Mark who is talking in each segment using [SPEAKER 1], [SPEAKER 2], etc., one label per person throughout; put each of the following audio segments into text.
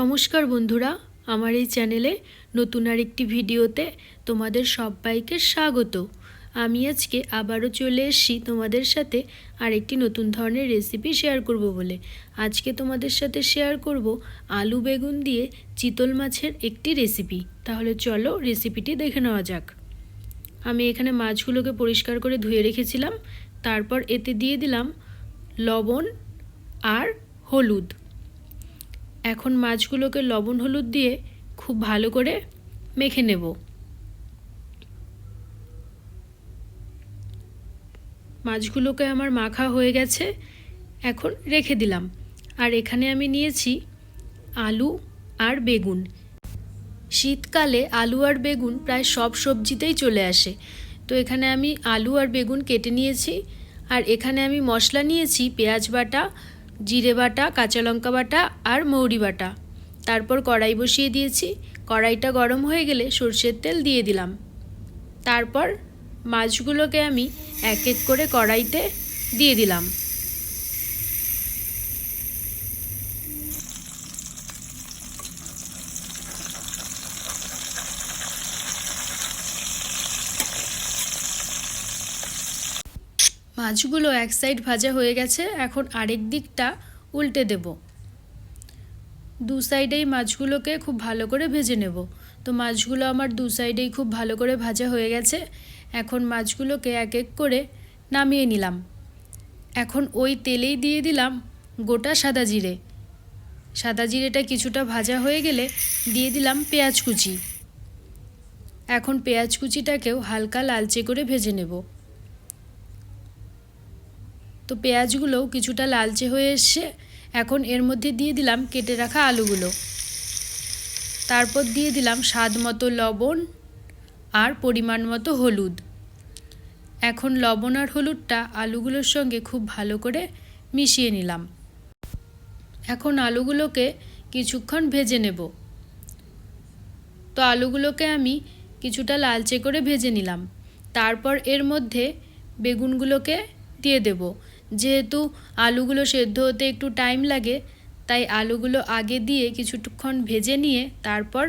[SPEAKER 1] নমস্কার বন্ধুরা, আমার এই চ্যানেলে নতুন আর একটি ভিডিওতে তোমাদের সবাইকে স্বাগত। আমি আজকে আবারও চলে এসেছি তোমাদের সাথে আরেকটি নতুন ধরনের রেসিপি শেয়ার করব বলে। আজকে তোমাদের সাথে শেয়ার করব আলু বেগুন দিয়ে চিতল মাছের একটি রেসিপি তাহলে চলো রেসিপিটি দেখে নেওয়া যাক। আমি এখানে মাছগুলোকে পরিষ্কার করে ধুয়ে রেখেছিলাম। তারপর এতে দিয়ে দিলাম লবণ আর হলুদ। এখন মাছগুলোকে লবণ হলুদ দিয়ে খুব ভালো করে মেখে নেব। মাছগুলোকে আমার মাখা হয়ে গেছে, এখন রেখে দিলাম। আর এখানে আমি নিয়েছি আলু আর বেগুন। শীতকালে আলু আর বেগুন প্রায় সব সবজিতেই চলে আসে। তো এখানে আমি আলু আর বেগুন কেটে নিয়েছি, আর এখানে আমি মশলা নিয়েছি পেঁয়াজ বাটা জিরে বাটা, কাঁচা লঙ্কা বাটা আর মৌরি বাটা। তারপর কড়াই বসিয়ে দিয়েছি। কড়াইটা গরম হয়ে গেলে সর্ষের তেল দিয়ে দিলাম। তারপর মাছগুলোকে আমি এক এক করে কড়াইতে দিয়ে দিলাম। মাছগুলো এক সাইড ভাজা হয়ে গেছে, এখন আরেক দিকটা উল্টে দেব। দু সাইডেই মাছগুলোকে খুব ভালো করে ভেজে নেব। তো মাছগুলো আমার দু সাইডেই খুব ভালো করে ভাজা হয়ে গেছে, এখন মাছগুলোকে এক এক করে নামিয়ে নিলাম। এখন ওই তেলেই দিয়ে দিলাম গোটা সাদা জিরে। সাদা জিরেটা কিছুটা ভাজা হয়ে গেলে দিয়ে দিলাম পেঁয়াজ কুচি। এখন পেঁয়াজ কুচিটাকেও হালকা লালচে করে ভেজে নেব। তো পেঁয়াজগুলোও কিছুটা লালচে হয়ে এসছে। এখন এর মধ্যে দিয়ে দিলাম কেটে রাখা আলুগুলো। তারপর দিয়ে দিলাম স্বাদ মতো লবণ আর পরিমাণ মতো হলুদ। এখন লবণ আর হলুদটা আলুগুলোর সঙ্গে খুব ভালো করে মিশিয়ে নিলাম। এখন আলুগুলোকে কিছুক্ষণ ভেজে নেব। তো আলুগুলোকে আমি কিছুটা লালচে করে ভেজে নিলাম। তারপর এর মধ্যে বেগুনগুলোকে দিয়ে দেব। যেহেতু আলুগুলো সেদ্ধ হতে একটু টাইম লাগে, তাই আলুগুলো আগে দিয়ে কিছুক্ষণ ভেজে নিয়ে তারপর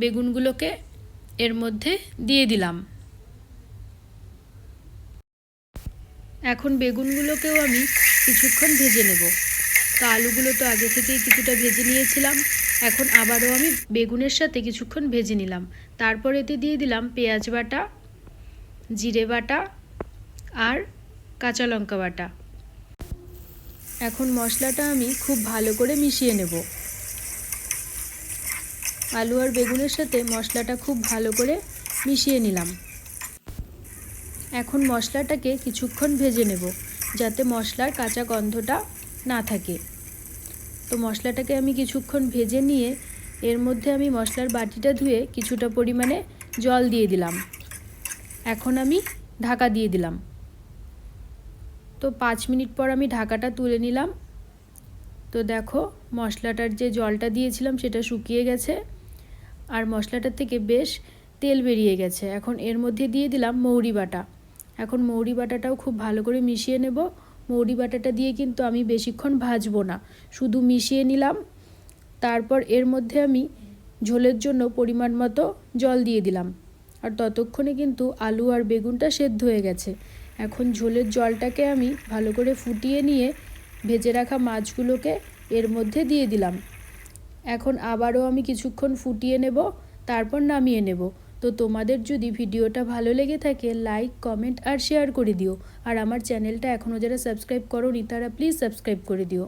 [SPEAKER 1] বেগুনগুলোকে এর মধ্যে দিয়ে দিলাম। এখন বেগুনগুলোকেও আমি কিছুক্ষণ ভেজে নেব। তো আলুগুলো তো আগে থেকেই কিছুটা ভেজে নিয়েছিলাম, এখন আবারও আমি বেগুনের সাথে কিছুক্ষণ ভেজে নিলাম। তারপর এতে দিয়ে দিলাম পেঁয়াজ বাটা, জিরে বাটা আর কাঁচা লঙ্কা বাটা। এখন মশলাটা আমি খুব ভালো করে মিশিয়ে নেব। আলু আর বেগুনের সাথে মশলাটা খুব ভালো করে মিশিয়ে নিলাম। এখন মশলাটাকে কিছুক্ষণ ভেজে নেব, যাতে মশলার কাঁচা গন্ধটা না থাকে। তো মশলাটাকে আমি কিছুক্ষণ ভেজে নিয়ে এর মধ্যে আমি মশলার বাটিটা ধুয়ে কিছুটা পরিমাণে জল দিয়ে দিলাম। এখন আমি ঢাকা দিয়ে দিলাম। তো পাঁচ মিনিট পর আমি ঢাকাটা তুলে নিলাম। তো দেখো, মশলাটার যে জলটা দিয়েছিলাম সেটা শুকিয়ে গেছে। আর মশলাটার থেকে বেশ তেল বেরিয়ে গেছে। এখন এর মধ্যে দিয়ে দিলাম মৌরি বাটা। এখন মৌরি বাটাটাও খুব ভালো করে মিশিয়ে নেব। মৌরি বাটাটা দিয়ে কিন্তু আমি বেশিক্ষণ ভাজবো না। শুধু মিশিয়ে নিলাম। তারপর এর মধ্যে আমি ঝোলের জন্য পরিমাণ মতো জল দিয়ে দিলাম। আর ততক্ষণে কিন্তু আলু আর বেগুনটা সেদ্ধ হয়ে গেছে। এখন ঝোলের জলটাকে আমি ভালো করে ফুটিয়ে নিয়ে ভেজে রাখা মাছগুলোকে এর মধ্যে দিয়ে দিলাম। এখন আবারও আমি কিছুক্ষণ ফুটিয়ে নেব, তারপর নামিয়ে নেব। তো তোমাদের যদি ভিডিওটা ভালো লেগে থাকে লাইক কমেন্ট আর শেয়ার করে দিও। আর আমার চ্যানেলটা এখনও যারা সাবস্ক্রাইব করোনি, তারা প্লিজ সাবস্ক্রাইব করে দিও।